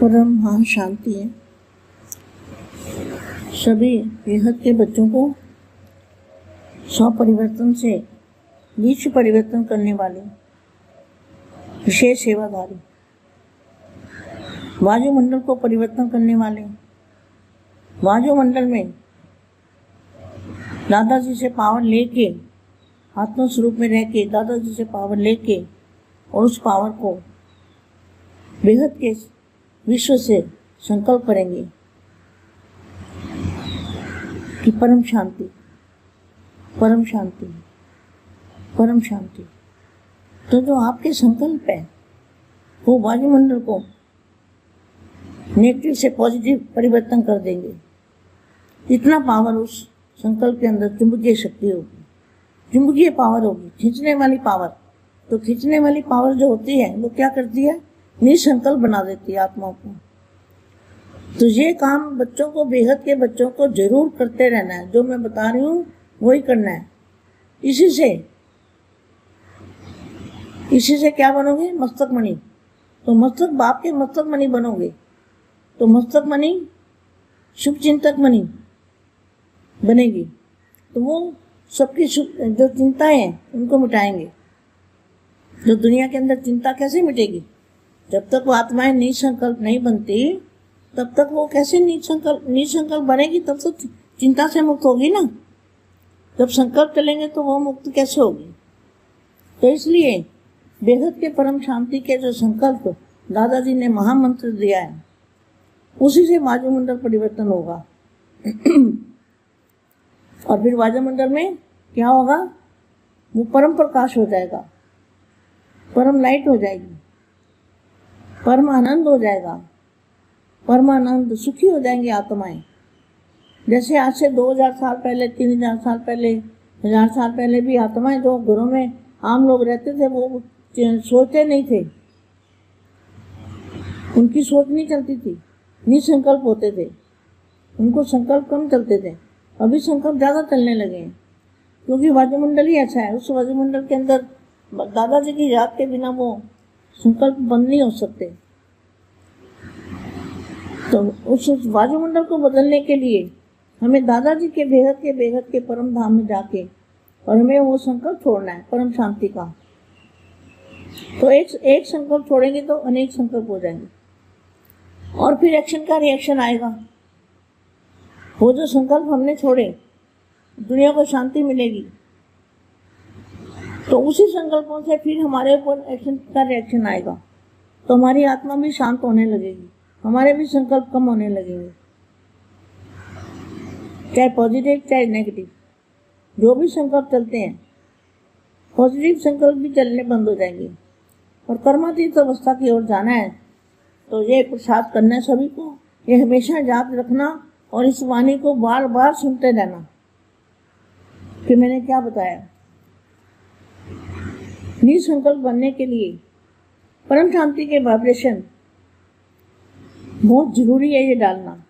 परम महा शांति है। सभी बेहद के बच्चों को स्व परिवर्तन से विश्व परिवर्तन करने वाले विशेष सेवाधारी, वायुमंडल को परिवर्तन करने वाले, वायुमंडल में दादाजी से पावर लेके आत्म स्वरूप में रह के, दादाजी से पावर लेके और उस पावर को बेहद के विश्व से संकल्प करेंगे कि परम शांति परम शांति परम शांति। तो जो आपके संकल्प है, वो वायुमंडल को नेगेटिव से पॉजिटिव परिवर्तन कर देंगे। इतना पावर उस संकल्प के अंदर चुंबकीय शक्ति होगी, चुंबकीय पावर होगी, खींचने वाली पावर। तो खींचने वाली पावर जो होती है, वो क्या करती है? निसंकल्प बना देती है आत्मा को। तो ये काम बच्चों को, बेहद के बच्चों को ज़रूर करते रहना है। जो मैं बता रही हूँ, वही करना है। इसी से इसी से क्या बनोगे? मस्तक मणि। तो मस्तक, बाप के मस्तक मणि बनोगे। तो मस्तक मणि शुभ चिंतक मणि बनेगी। तो वो सबकी शुभ, जो चिंताएँ हैं, उनको मिटाएँगे। जो दुनिया के अंदर चिंता कैसे मिटेगी? जब तक वो आत्माएँ निसंकल्प नहीं बनती, तब तक वो कैसे निसंकल्प निसंकल्प बनेगी? तब तो चिंता से मुक्त होगी ना। जब संकल्प चलेंगे तो वो मुक्त कैसे होगी? तो इसलिए बेहद के परम शांति के जो संकल्प दादाजी ने महामंत्र दिया है, उसी से वायुमंडल परिवर्तन होगा। और फिर वायुमंडल में क्या होगा? वो परम प्रकाश हो जाएगा। परम लाइट हो जाएगी। परम आनंद हो जाएगा। परमानंद सुखी हो जाएँगे आत्माएँ। जैसे आज से 2000 साल पहले 3000 साल पहले, हज़ार साल पहले भी आत्माएँ जो घरों में आम लोग रहते थे, वो सोचते नहीं थे। उनकी सोच नहीं चलती थी। निसंकल्प होते थे। उनको संकल्प कम चलते थे। अभी संकल्प ज़्यादा चलने लगे हैं। क्योंकि वायुमंडल ही अच्छा है। उस वायुमंडल के अंदर दादाजी की याद के बिना वो संकल्प बंद नहीं हो सकते। तो उस वायुमंडल को बदलने के लिए हमें दादाजी के बेहद के बेहद के परम धाम में जाके और हमें वो संकल्प छोड़ना है, परम शांति का। तो एक एक संकल्प छोड़ेंगे तो अनेक संकल्प हो जाएँगे। और फिर एक्शन का रिएक्शन आएगा। वो जो संकल्प हमने छोड़े, दुनिया को शांति मिलेगी तो उसी संकल्पों से फिर हमारे ऊपर एक्शन का रिएक्शन आएगा। तो हमारी आत्मा भी शांत होने लगेगी। हमारे भी संकल्प कम होने लगेंगे। चाहे पॉजिटिव चाहे नेगेटिव जो भी संकल्प चलते हैं पॉजिटिव संकल्प भी चलने बंद हो जाएँगे। और कर्मातीत अवस्था की ओर जाना है तो ये प्रसाद करना है सभी को। ये हमेशा याद रखना और इस वाणी को बार बार सुनते रहना। कि मैंने क्या बताया? निसंकल्प बनने के लिए परम शांति के वाइब्रेशन बहुत ज़रूरी है ये डालना।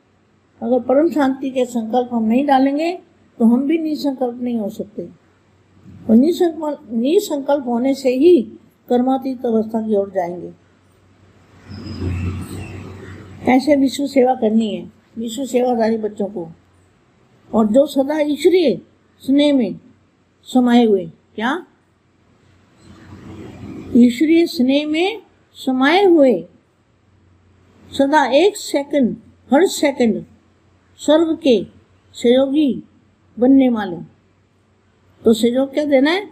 अगर परम शांति के संकल्प हम नहीं डालेंगे तो हम भी निसंकल्प नहीं हो सकते। और निसंकल्प निसंकल्प होने से ही कर्मातीत अवस्था की ओर जाएँगे। ऐसे विश्व सेवा करनी है, विश्व सेवादारी बच्चों को। और जो सदा ईश्वरीय स्नेह में समाये हुए, क्या? ईश्वरीय स्नेह में समाये हुए सदा एक सेकंड हर सेकंड सर्व के सहयोगी बनने वाले। तो सहयोग क्या देना है?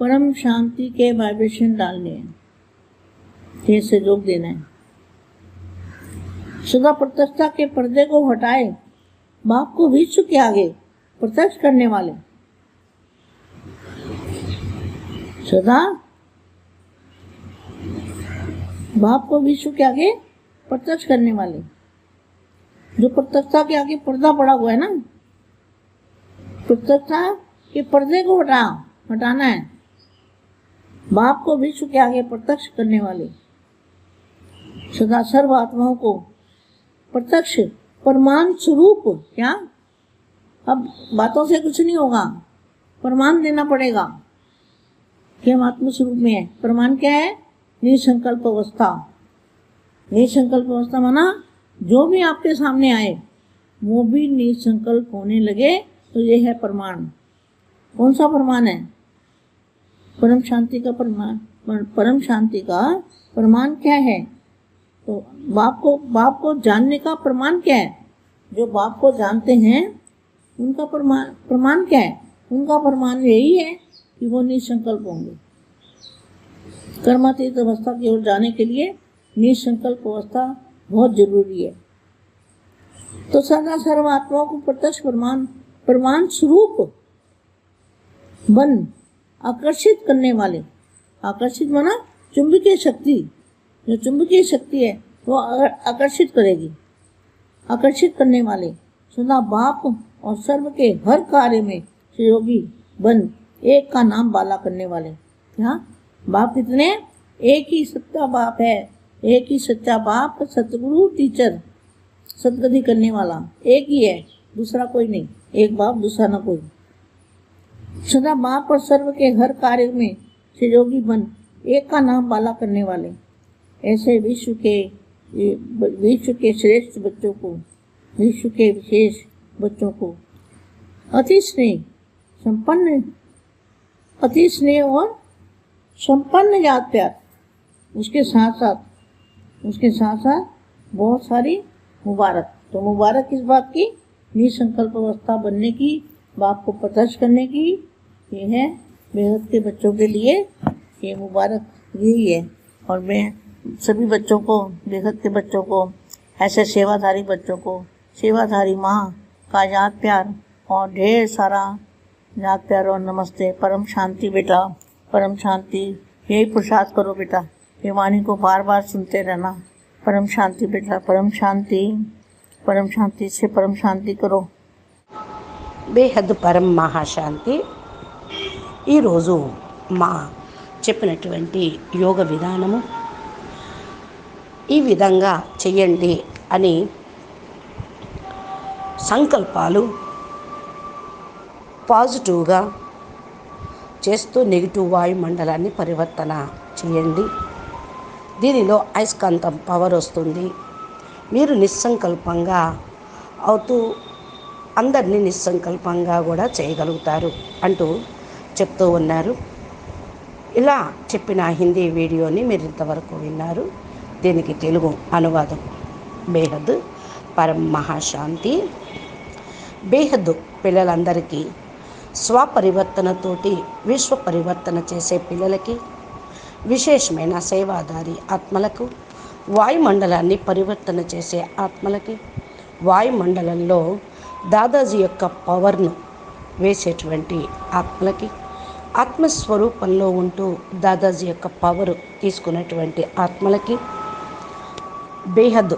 परम शांति के वाइब्रेशन डालने हैं। ये सहयोग देना है। सदा प्रत्यक्षता के पर्दे को हटाए, बाप को विश्व के आगे प्रत्यक्ष करने वाले। सदा बाप को विश्व के आगे प्रत्यक्ष करने वाले। जो प्रत्यक्षता के आगे पर्दा पड़ा हुआ है ना? प्रत्यक्षता के पर्दे को हटा, हटाना है। बाप को विश्व के आगे प्रत्यक्ष करने वाले। सदा सर्व आत्माओं को प्रत्यक्ष प्रमाण स्वरूप, क्या? अब बातों से कुछ नहीं होगा। प्रमाण देना पड़ेगा कि हम आत्म स्वरूप में है। प्रमाण क्या है? निसंकल्प अवस्था। निसंकल्प अवस्था माना जो भी आपके सामने आए, वो भी निसंकल्प होने लगे तो ये है प्रमाण। कौन सा प्रमाण है? परम शांति का प्रमाण परम शांति का प्रमाण क्या है? तो बाप को बाप को जानने का प्रमाण क्या है? जो बाप को जानते हैं, उनका प्रमाण प्रमाण क्या है? उनका प्रमाण यही है कि वो निसंकल्प होंगे। कर्मातीत अवस्था की ओर जाने के लिए निसंकल्प अवस्था बहुत ज़रूरी है। तो सदा सर्वात्माओं को प्रत्यक्ष प्रमाण प्रमाण स्वरूप बन, आकर्षित करने वाले, आकर्षित माना चुंबकीय शक्ति, जो चुंबकीय शक्ति है, वो आकर्षित करेगी, आकर्षित करने वाले सदा बाप और सर्व के हर कार्य में सहयोगी बन, एक का नाम बाला करने वाले। क्या बाप कितने एक ही सच्चा बाप है। एक ही सच्चा बाप, सतगुरु टीचर सदगति करने वाला। एक ही है, दूसरा कोई नहीं। एक बाप, दूसरा ना कोई। सदा बाप और सर्व के हर कार्य में सहयोगी बन, एक का नाम बाला करने वाले। ऐसे विश्व के विश्व के श्रेष्ठ बच्चों को, विश्व के विशेष बच्चों को, अति स्नेह, संपन्न, अति स्नेह और संपन्न याद प्यार, उसके साथ साथ उसके साथ साथ बहुत सारी मुबारक। तो मुबारक किस बात की, निसंकल्प अवस्था बनने की, बाप को प्रत्यक्ष करने की, ये है बेहद के बच्चों के लिए ये मुबारक यही है। और मैं सभी बच्चों को, बेहद के बच्चों को, ऐसे सेवाधारी बच्चों को, सेवाधारी माँ का याद प्यार और ढेर सारा याद प्यार और नमस्ते। परम शांति बेटा, परम शांति, यही प्रसाद करो बेटा। ये वाणी को बार बार सुनते रहना परम शांति बेटा परम शांति परम शांति से परम शांति करो బేహద్ పరం మహాశాంతి ఈరోజు మా చెప్పినటువంటి యోగ విధానము ఈ విధంగా చెయ్యండి అని సంకల్పాలు పాజిటివ్గా చేస్తూ నెగిటివ్ వాయుమండలాన్ని పరివర్తన చేయండి దీనిలో అయస్కాంతం పవర్ వస్తుంది. మీరు నిస్సంకల్పంగా అవుతూ అందరినీ నిస్సంకల్పంగా కూడా చేయగలుగుతారు అంటూ చెప్తూ ఉన్నారు. ఇలా చెప్పిన హిందీ వీడియోని మీరు ఇంతవరకు విన్నారు. దీనికి తెలుగు అనువాదం బేహద్ పరం మహాశాంతి. బేహద్ పిల్లలందరికీ స్వపరివర్తనతోటి విశ్వ పరివర్తన చేసే పిల్లలకి విశేషమైన సేవాదారి ఆత్మలకు వాయుమండలాన్ని పరివర్తన చేసే ఆత్మలకి వాయుమండలంలో దాదాజీ యొక్క పవర్ను వేసేటువంటి ఆత్మలకి ఆత్మస్వరూపంలో ఉంటూ దాదాజీ యొక్క పవర్ తీసుకున్నటువంటి ఆత్మలకి బేహద్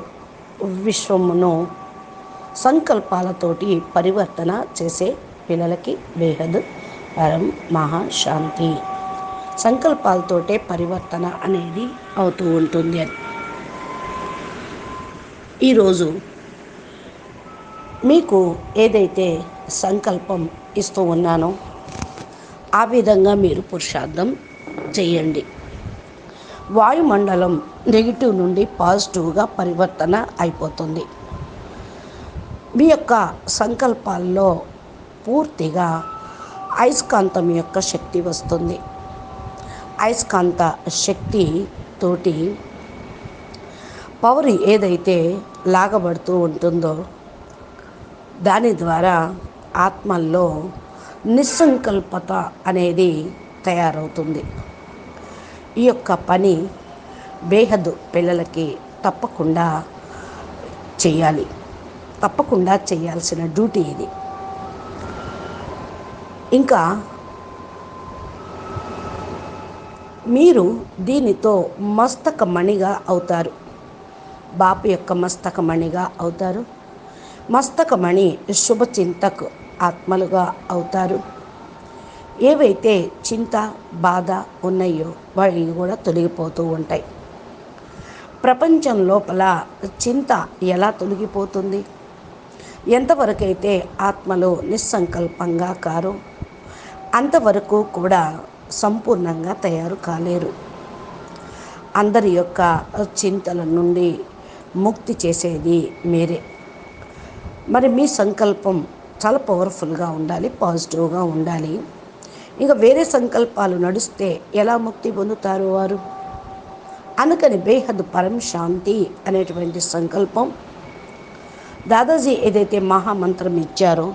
విశ్వమును సంకల్పాలతోటి పరివర్తన చేసే పిల్లలకి బేహద్ పరం మహాశాంతి సంకల్పాలతోటే పరివర్తన అనేది అవుతూ ఉంటుంది అని. ఈరోజు మీకు ఏదైతే సంకల్పం ఇస్తూ ఉన్నానో ఆ విధంగా మీరు పురుషార్థం చేయండి. వాయుమండలం నెగిటివ్ నుండి పాజిటివ్గా పరివర్తన అయిపోతుంది. మీ యొక్క సంకల్పాల్లో పూర్తిగా అయస్కాంతం యొక్క శక్తి వస్తుంది. అయస్కాంత శక్తి తోటి పవర్ ఏదైతే లాగబడుతూ ఉంటుందో దాని ద్వారా ఆత్మల్లో నిస్సంకల్పత అనేది తయారవుతుంది. ఈ యొక్క పని బేహద్ పిల్లలకి తప్పకుండా చేయాలి. తప్పకుండా చేయాల్సిన డ్యూటీ ఇది. ఇంకా మీరు దీనితో మస్తకమణిగా అవుతారు. బాపు యొక్క మస్తకమణిగా అవుతారు. మస్తకమణి శుభచింతకు ఆత్మలుగా అవుతారు. ఏవైతే చింత బాధ ఉన్నాయో అవి కూడా తొలగిపోతూ ఉంటాయి. ప్రపంచం లోపల చింత ఎలా తొలగిపోతుంది? ఎంతవరకైతే ఆత్మలో నిస్సంకల్పంగా కారో అంతవరకు కూడా సంపూర్ణంగా తయారు కాలేరు. అందరి యొక్క చింతల నుండి ముక్తి చేసేది మీరే. మరి మీ సంకల్పం చాలా పవర్ఫుల్గా ఉండాలి పాజిటివ్గా ఉండాలి. ఇంకా వేరే సంకల్పాలు నడిస్తే ఎలా ముక్తి పొందుతారు వారు? అందుకని బేహద్ పరం శాంతి అనేటువంటి సంకల్పం. దాదాజీ ఏదైతే మహామంత్రం ఇచ్చారో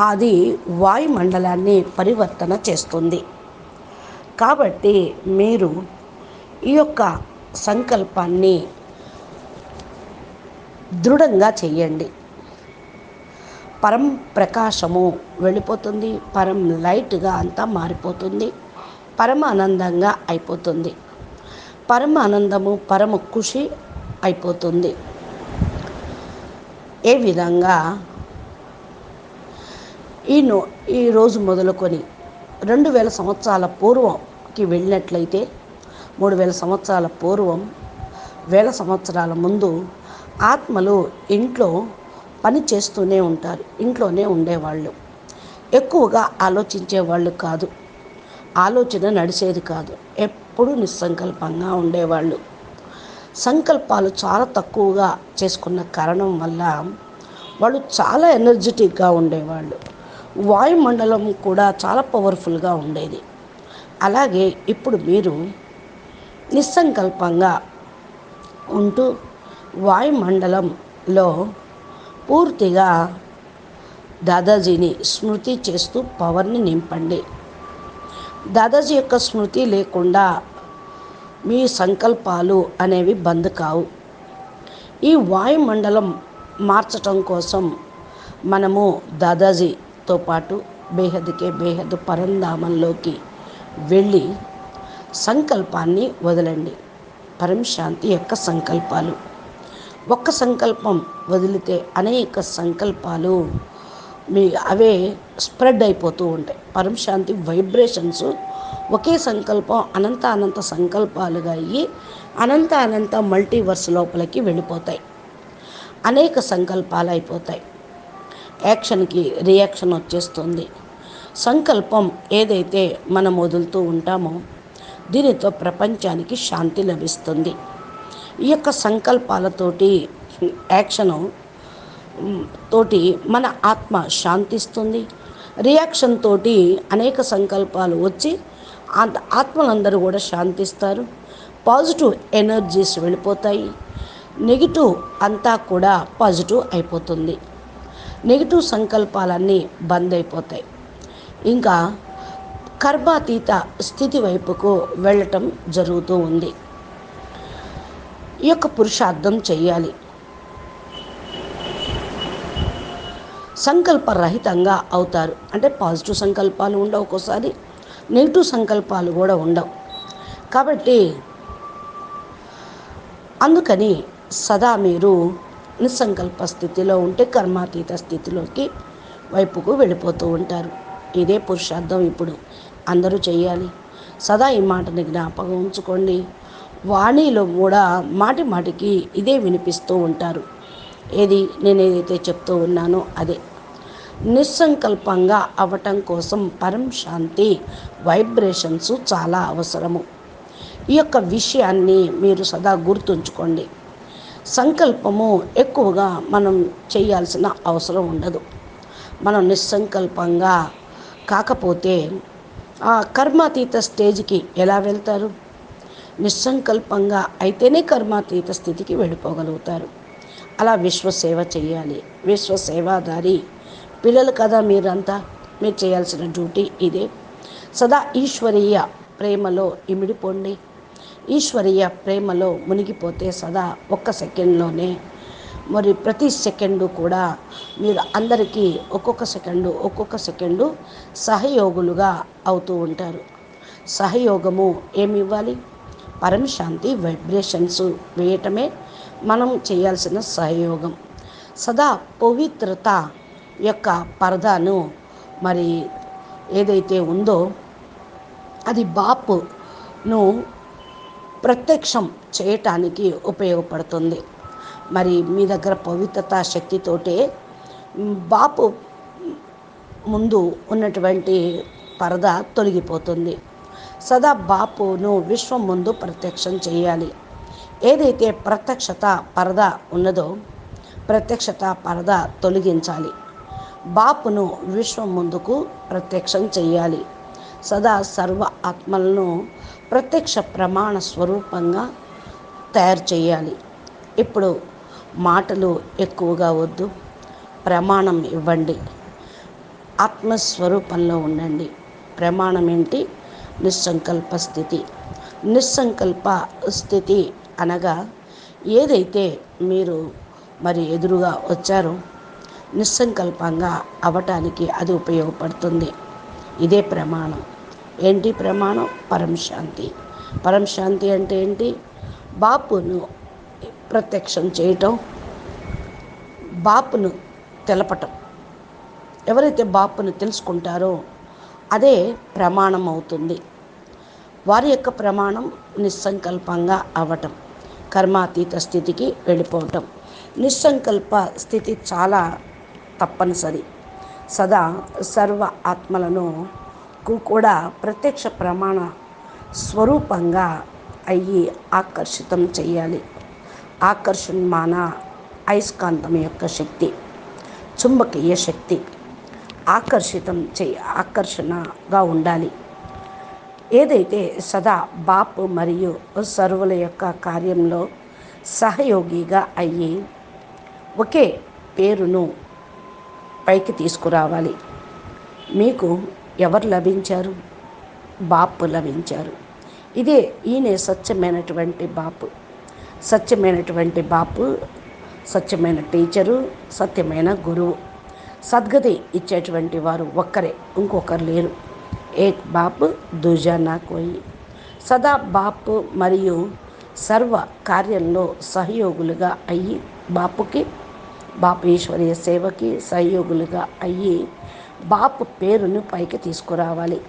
అది వాయుమండలాన్ని పరివర్తన చేస్తుంది. కాబట్టి మీరు ఈ యొక్క సంకల్పాన్ని దృఢంగా చేయండి పరం ప్రకాశము వెళ్ళిపోతుంది పరం లైట్గా అంతా మారిపోతుంది పరమ ఆనందంగా అయిపోతుంది. పరమ ఆనందము పరమ ఖుషి అయిపోతుంది. ఏ విధంగా? ఈ నో ఈ రోజు మొదలుకొని రెండు వేల సంవత్సరాల పూర్వంకి వెళ్ళినట్లయితే మూడు వేల సంవత్సరాల పూర్వం వేల సంవత్సరాల ముందు ఆత్మలు ఇంట్లో పని చేస్తూనే ఉంటారు ఇంట్లోనే ఉండేవాళ్ళు. ఎక్కువగా ఆలోచించే వాళ్ళు కాదు ఆలోచన నడిచేది కాదు ఎప్పుడు నిస్సంకల్పంగా ఉండేవాళ్ళు. సంకల్పాలు చాలా తక్కువగా చేసుకున్న కారణం వల్ల వాళ్ళు చాలా ఎనర్జెటిక్గా ఉండేవాళ్ళు. వాయుమండలం కూడా చాలా పవర్ఫుల్గా ఉండేది. అలాగే ఇప్పుడు మీరు నిస్సంకల్పంగా ఉంటూ వాయుమండలంలో పూర్తిగా దాదాజీని స్మృతి చేస్తూ పవర్ని నింపండి. దాదాజీ యొక్క స్మృతి లేకుండా మీ సంకల్పాలు అనేవి బంద్ కావు. ఈ వాయుమండలం మార్చటం కోసం మనము దాదాజీ తో పాటు బేహద్కే బేహద్ పరంధామంలోకి వెళ్ళి సంకల్పాన్ని వదలండి. పరంశాంతి యొక్క సంకల్పాలు. ఒక్క సంకల్పం వదిలితే అనేక సంకల్పాలు మీ అవే స్ప్రెడ్ అయిపోతూ ఉంటాయి. పరంశాంతి వైబ్రేషన్స్ ఒకే సంకల్పం అనంత అనంత సంకల్పాలుగా అయ్యి అనంత అనంత మల్టీవర్స్ లోపలికి వెళ్ళిపోతాయి. అనేక సంకల్పాలు అయిపోతాయి. యాక్షన్కి రియాక్షన్ వచ్చేస్తుంది. సంకల్పం ఏదైతే మనం వదులుతూ ఉంటామో దీనితో ప్రపంచానికి శాంతి లభిస్తుంది. ఈ యొక్క సంకల్పాలతోటి యాక్షను తోటి మన ఆత్మ శాంతిస్తుంది. రియాక్షన్ తోటి అనేక సంకల్పాలు వచ్చి ఆ- ఆత్మలందరూ కూడా శాంతిస్తారు. పాజిటివ్ ఎనర్జీస్ వెళ్ళిపోతాయి. నెగిటివ్ అంతా కూడా పాజిటివ్ అయిపోతుంది. నెగిటివ్ సంకల్పాలన్నీ బంద్ అయిపోతాయి. ఇంకా కర్మాతీత స్థితి వైపుకు వెళ్ళటం జరుగుతూ ఉంది. ఈ యొక్క పురుషార్థం చేయాలి సంకల్పరహితంగా అవుతారు. అంటే పాజిటివ్ సంకల్పాలు ఉండవు ఒక్కోసారి నెగిటివ్ సంకల్పాలు కూడా ఉండవు. కాబట్టి అందుకని సదా మీరు నిస్సంకల్ప స్థితిలో ఉంటే కర్మాతీత స్థితిలోకి వైపుకు వెళ్ళిపోతూ ఉంటారు. ఇదే పురుషార్థం ఇప్పుడు. అందరూ చేయాలి సదా ఈ మాటని జ్ఞాపకం ఉంచుకోండి. వాణిలో కూడా మాటి మాటికి ఇదే వినిపిస్తూ ఉంటారు. ఏది నేను ఏదైతే చెప్తూ ఉన్నానో అదే. నిస్సంకల్పంగా అవటం కోసం పరం శాంతి వైబ్రేషన్స్ చాలా అవసరము. ఈ యొక్క విషయాన్ని మీరు సదా గుర్తుంచుకోండి. సంకల్పము ఎక్కువగా మనం చేయాల్సిన అవసరం ఉండదు. మనం నిస్సంకల్పంగా కాకపోతే ఆ కర్మాతీత స్టేజ్కి ఎలా వెళ్తారు? నిస్సంకల్పంగా అయితేనే కర్మాతీత స్థితికి వెళ్ళిపోగలుగుతారు. అలా విశ్వసేవ చేయాలి. విశ్వసేవాదారి పిల్లలు కదా మీరంతా? మీరు చేయాల్సిన డ్యూటీ ఇదే. సదా ఈశ్వరీయ ప్రేమలో ఇమిడిపోండి. ఈశ్వరీయ ప్రేమలో మునిగిపోతే సదా ఒక్క సెకండ్లోనే. మరి ప్రతి సెకండు కూడా మీరు అందరికీ ఒక్కొక్క సెకండు ఒక్కొక్క సెకండు సహయోగులుగా అవుతూ ఉంటారు. సహయోగము ఏమి ఇవ్వాలి పరమశాంతి వైబ్రేషన్స్ వేయటమే మనం చేయాల్సిన సహయోగం. సదా పవిత్రత యొక్క పరదాను మరి ఏదైతే ఉందో అది బాపును ప్రత్యక్షం చేయటానికి ఉపయోగపడుతుంది. మరి మీ దగ్గర పవిత్రత శక్తితోటే బాపు ముందు ఉన్నటువంటి పరద తొలగిపోతుంది. సదా బాపును విశ్వం ముందు ప్రత్యక్షం చేయాలి. ఏదైతే ప్రత్యక్షత పరద ఉన్నదో ప్రత్యక్షత పరద తొలగించాలి. బాపును విశ్వం ముందుకు ప్రత్యక్షం చేయాలి. సదా సర్వ ఆత్మలను ప్రత్యక్ష ప్రమాణ స్వరూపంగా తయారు చేయాలి. ఇప్పుడు మాటలు ఎక్కువగా వద్దు. ప్రమాణం ఇవ్వండి. ఆత్మస్వరూపంలో ఉండండి. ప్రమాణం ఏంటి? నిస్సంకల్ప స్థితి. నిస్సంకల్ప స్థితి అనగా ఏదైతే మీరు మరి ఎదురుగా వచ్చారో నిస్సంకల్పంగా అవటానికి అది ఉపయోగపడుతుంది. ఇదే ప్రమాణం. ఏంటి ప్రమాణం? పరంశాంతి పరంశాంతి అంటే ఏంటి? బాపును ప్రత్యక్షం చేయటం బాపును తెలపటం. ఎవరైతే బాపును తెలుసుకుంటారో అదే ప్రమాణం అవుతుంది. వారి యొక్క ప్రమాణం నిస్సంకల్పంగా అవ్వటం కర్మాతీత స్థితికి వెళ్ళిపోవటం. నిస్సంకల్ప స్థితి చాలా తప్పనిసరి. సదా సర్వ ఆత్మలను కూడా ప్రత్యక్ష ప్రమాణ స్వరూపంగా అయ్యి ఆకర్షితం చేయాలి ఆకర్షణమాన అయస్కాంతం యొక్క శక్తి చుంబకీయ శక్తి ఆకర్షితం చే ఆకర్షణగా ఉండాలి. ఏదైతే సదా బాపు మరియు సర్వుల యొక్క కార్యంలో సహయోగిగా అయ్యి ఒకే పేరును పైకి తీసుకురావాలి. మీకు ఎవరు లభించారు? బాపు లభించారు. ఇదే ఈయనే సత్యమైనటువంటి బాపు సత్యమైనటువంటి బాపు సత్యమైన టీచరు సత్యమైన గురువు. సద్గతి ఇచ్చేటువంటి వారు ఒక్కరే ఇంకొకరు లేరు. ఏక్ బాపు దూజా నా కోయి. సదా బాపు మరియు సర్వ కార్యంలో సహయోగులుగా అయ్యి బాపుకి బాపు ఈశ్వరీయ సేవకి సహయోగులుగా అయ్యి బాపు పేరును పైకి తీసుకురావాలి.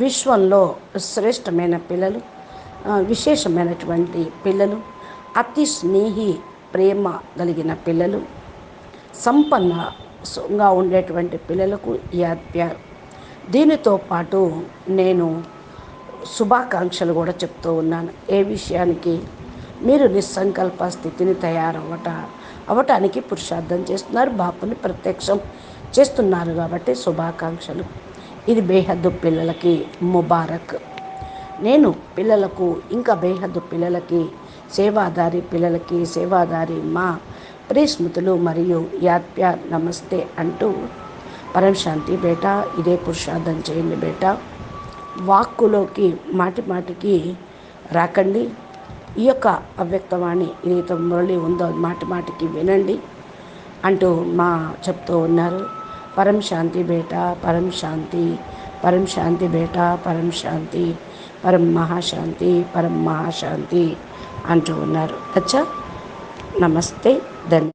విశ్వంలో శ్రేష్టమైన పిల్లలు విశేషమైనటువంటి పిల్లలు అతి స్నేహి ప్రేమ కలిగిన పిల్లలు సంపన్నంగా ఉండేటువంటి పిల్లలకు యాద్ దీనితో పాటు నేను శుభాకాంక్షలు కూడా చెప్తూ ఉన్నాను. ఏ విషయానికి మీరు నిస్సంకల్ప స్థితిని తయారవ్వట అవ్వటానికి పురుషార్థం చేస్తున్నారు. బాపుని ప్రత్యక్షం చేస్తున్నారు కాబట్టి శుభాకాంక్షలు. ఇది బేహద్దు పిల్లలకి ముబారక్. నేను పిల్లలకు ఇంకా బేహద్దు పిల్లలకి సేవాదారి పిల్లలకి సేవాదారి మా ప్రియస్మృతులు మరియు యాత్ప్య నమస్తే అంటూ పరంశాంతి బేటా ఇదే పురుషార్థం చేయండి బేటా. వాక్కులోకి మాటి మాటికి రాకండి. ఈ యొక్క అవ్యక్తవాణి ఏదైతే మురళి ఉందో మాటి మాటికి వినండి అంటూ మా చెప్తూ ఉన్నారు. పరం శాంతి బేటా పరం శాంతి పరం శాంతి బేటా పరం శాంతి పరం మహాశాంతి పరం మహాశాంతి అంటూ ఉన్నారు. అచ్చా నమస్తే ధన్య